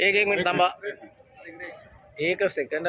एक एक मिनिट थांबा एकच सेकंड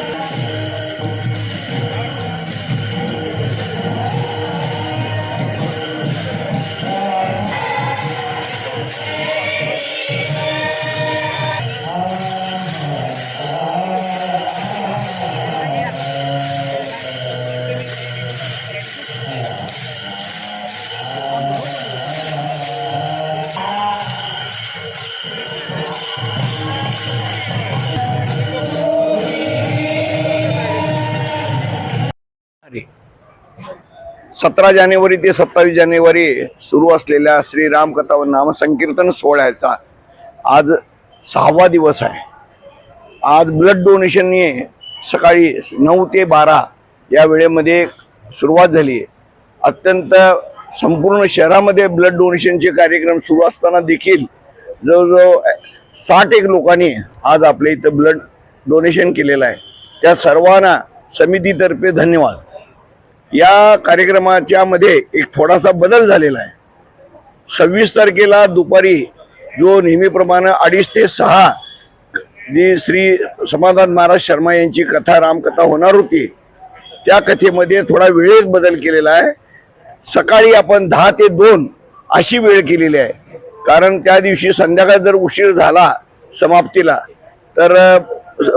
सतरा जानेवारी ते सत्तावीस जानेवारी सुरू असलेल्या श्रीराम कथा व नामसंकीर्तन सोहळ्याचा आज सहावा दिवस आहे. आज ब्लड डोनेशनने सकाळी नऊ ते बारा या वेळेमध्ये सुरुवात झाली आहे. अत्यंत संपूर्ण शहरामध्ये ब्लड डोनेशनचे कार्यक्रम सुरू असताना देखील जवळजवळ साठ एक लोकांनी आज आपल्या इथं ब्लड डोनेशन केलेलं आहे. त्या सर्वांना समितीतर्फे धन्यवाद. या कार्यक्रमाच्या मध्ये एक थोडासा बदल झालेला आहे. सव्वीस तारखेला दुपारी जो नेहमीप्रमाणे अडीच ते सहा जी श्री समाधान महाराज शर्मा यांची कथा रामकथा होणार होती त्या कथेमध्ये थोडा वेळेत बदल केलेला आहे. सकाळी आपण दहा ते दोन अशी वेळ केलेली आहे. कारण त्या दिवशी संध्याकाळ जर उशीर झाला समाप्तीला तर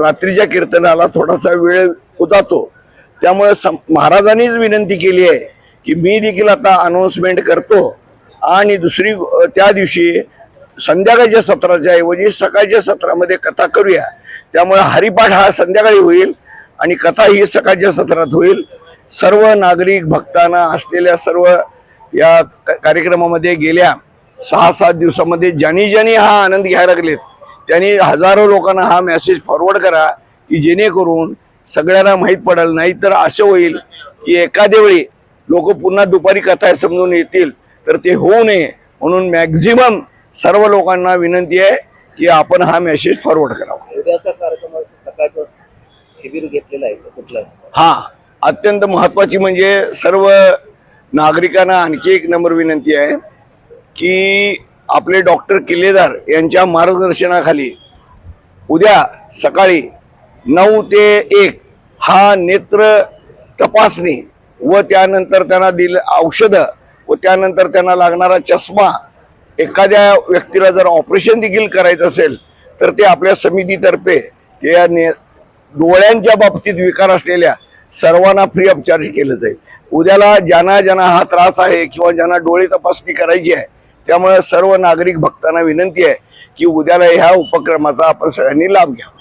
रात्रीच्या कीर्तनाला थोडासा वेळ उदातो. त्यामुळे सं- महाराजांनीच विनंती केली आहे की मी देखील आता अनाऊन्समेंट करतो. आणि दुसरी त्या दिवशी संध्याकाळच्या सत्राच्या ऐवजी सकाळच्या सत्रामध्ये कथा करूया. त्यामुळे हरिपाठ हा संध्याकाळी होईल आणि कथा ही सकाळच्या सत्रात होईल. सर्व नागरिक भक्तांना असलेल्या सर्व या क- कार्यक्रमामध्ये गेल्या सहा सात दिवसामध्ये ज्यांनी ज्यांनी हा आनंद घ्यायला लागलेत त्यांनी हजारो लोकांना हा मेसेज फॉरवर्ड करा की जेणेकरून सगळ्यांना माहीत पडेल नाहीतर असं होईल की एखाद्या वेळी लोक पुन्हा दुपारी कथा समजून येतील तर ते होऊ नये. म्हणून मॅक्झिमम सर्व लोकांना विनंती आहे की आपण हा मेसेज फॉरवर्ड करावा. उद्याचा कार्यक्रम सकाळचं शिबिर घेतलेलं आहे कुठलं? हा अत्यंत महत्वाची म्हणजे सर्व नागरिकांना आणखी एक नंबर विनंती आहे की आपले डॉक्टर किल्लेदार यांच्या मार्गदर्शनाखाली उद्या सकाळी नऊ ते एक हा नेत्र तपासणी व त्यानंतर त्यांना दिलं औषधं व त्यानंतर त्यांना लागणारा चष्मा. एखाद्या व्यक्तीला जर ऑपरेशन देखील करायचं असेल तर ते आपल्या समितीतर्फे या ने डोळ्यांच्या बाबतीत विकार असलेल्या सर्वांना फ्री ऑफ चार्ज केलं जाईल. उद्याला ज्यांना ज्यांना हा त्रास आहे किंवा ज्यांना डोळे तपासणी करायची आहे त्यामुळे सर्व नागरिक भक्तांना विनंती आहे की उद्याला ह्या उपक्रमाचा आपण सगळ्यांनी लाभ घ्यावा.